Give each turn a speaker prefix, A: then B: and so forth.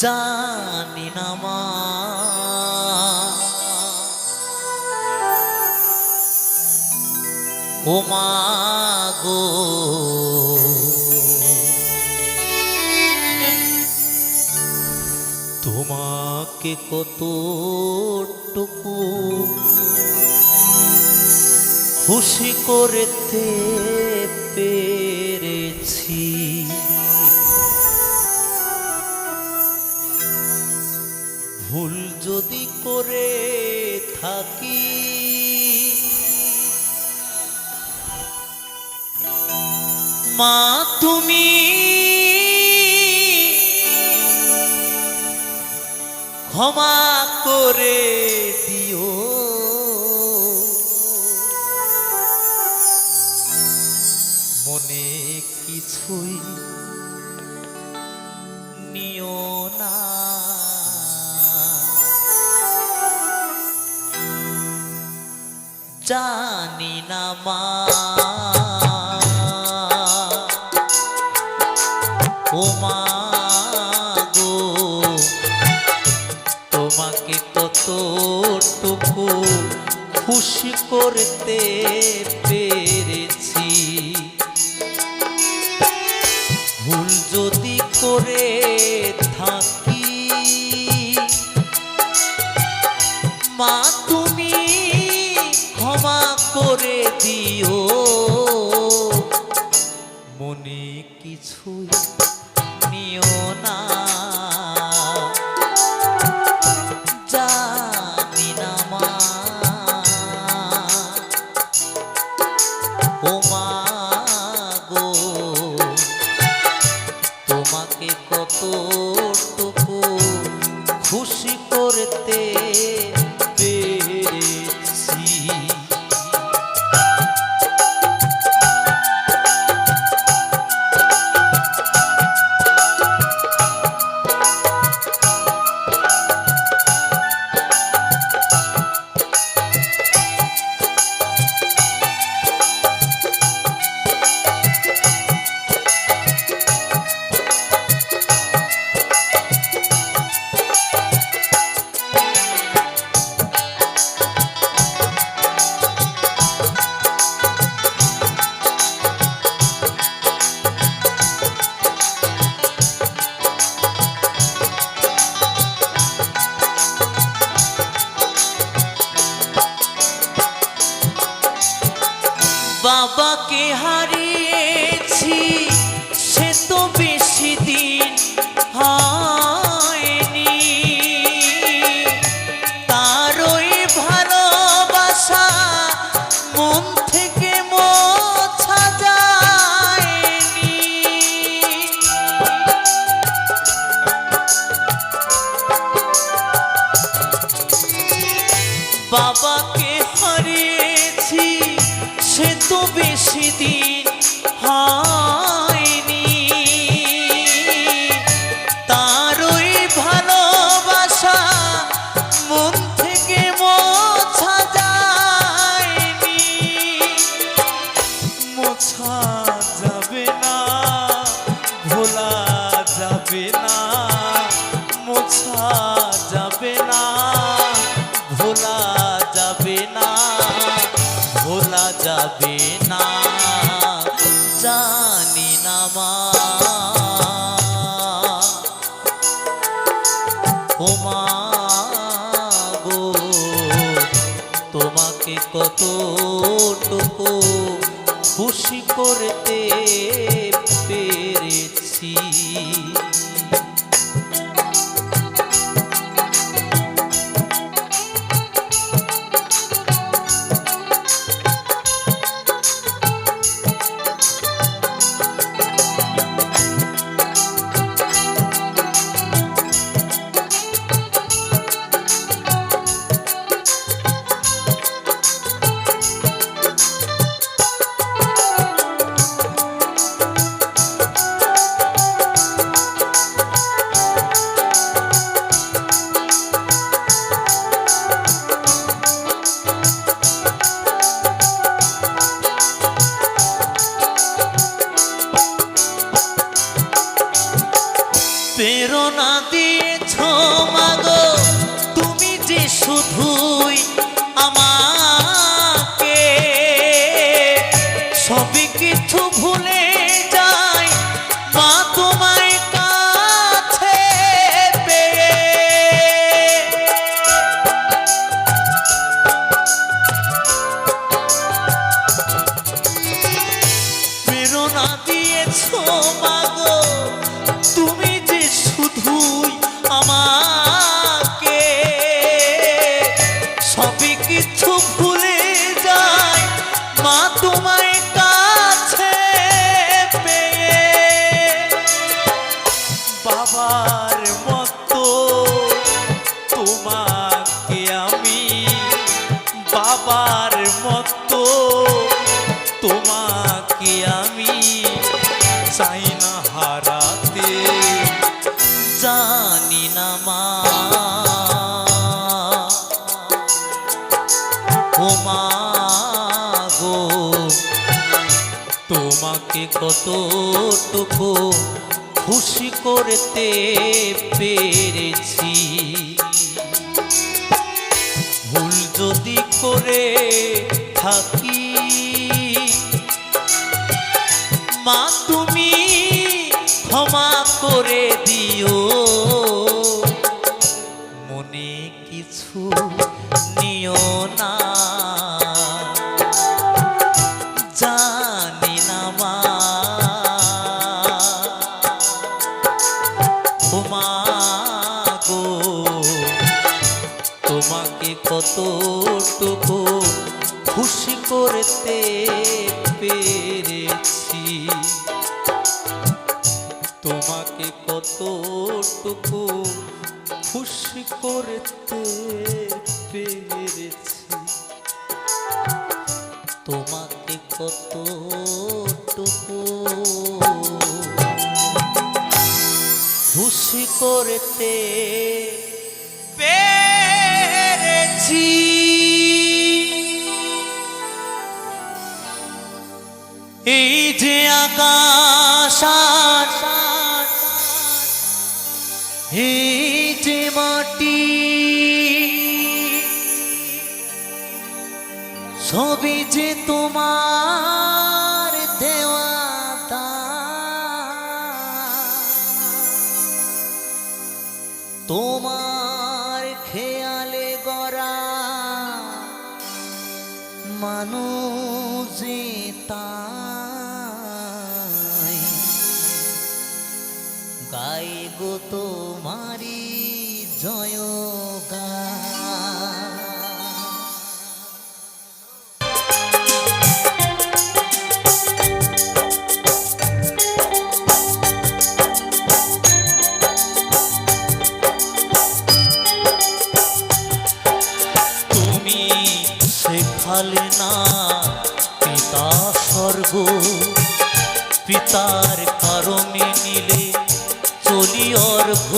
A: জানি না মা। ও মা গো। তোমাকে কতটুকু খুশি করতে পেরেছি ভুল যদি করে থাকি। মা তুমি ক্ষমা করে দিও। মনে কিছুই জানি না মা। গো তোমাকে কতটুকু খুশি করতে পেরেছি। ভুল যদি করে থাকি মা ও তোমাকে কতটুকু বাবাকে হারিয়েছি, সে তো বেশি দিন হয়নি। তারই ভালোবাসা মন থেকে মোছা যায়নি। মোছা যাবে না, ভোলা যাবে না। ও মা গো তোমাকে কতটুকু খুশি করতে তুমি যে শুধুই সবই ভুলে যায় মা বাবার তোমাকে আমি বাবার তোমাকে তোমাকে কতটুকু খুশি করতে পেরেছি। ভুল যদি করে থাকি, মা তুমি ক্ষমা করে দিও। মনে কিছু নিও না। কতটুকু খুশি করতে পেরেছি। তোমাকে কতটুকু খুশি করতে পেরেছি? তোমাকে কতটুকু খুশি করতে পেরেছি এই যে আকাশ এই যে মাটি সবই যে তোমার দেওয়া। তোমার খেয়ালে মানুষ গাই গো তোমারি জয় গা শেখালে না পিতা স্বর্গ। পিতার কারণে নিলে চলি অর্ঘ